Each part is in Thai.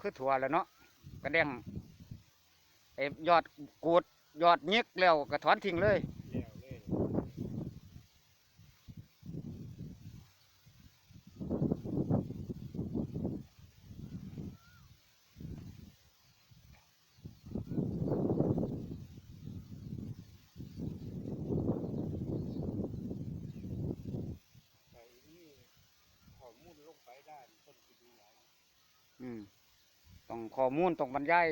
คือถั่วแหล้วเนาะกระเด้งไอ้ยอดกูดยอดยิกแล้วก็ถอนทิ้งเลยแล้วเลยไปนี่ข้อมูลลงไปด้าน ต้องข้อมูลต้องบรรยาย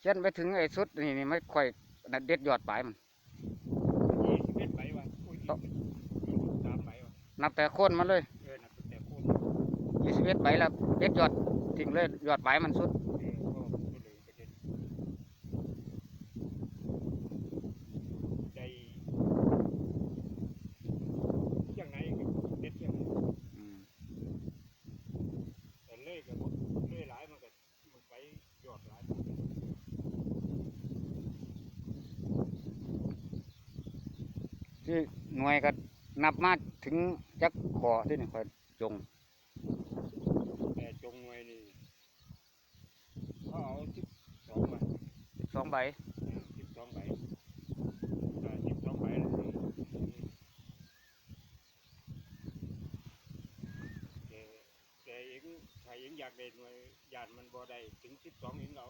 เช่นไปถึงไอ้สุดนี่นี่ไม่ค่อยเด็ดยอดปลายมัน นับแต่โคนมันเลยเออนับตั้งแต่โคนยี่สิบเอ็ดใบแล้วเด็ดยอดทิ้งเลยยอดปลายมันสุด เออก็ก็เลยประเด็นได้ยังไงก็เด็ดยังไง อืม แต่เล่กับเล่หลายมันก็มันไปยอดหลาย ที่หน่วยก็นับมาถึงจักขอที่นี่ค่อยจงแต่จงไว้นี่เขาเอาสิบสองใบสองใบสิบสองใบแต่สิบสองใบแล้วแต่แต่เองถ้าเองอยากได้หน่วยยานมันบ่ได้ถึงสิบสองเองเอา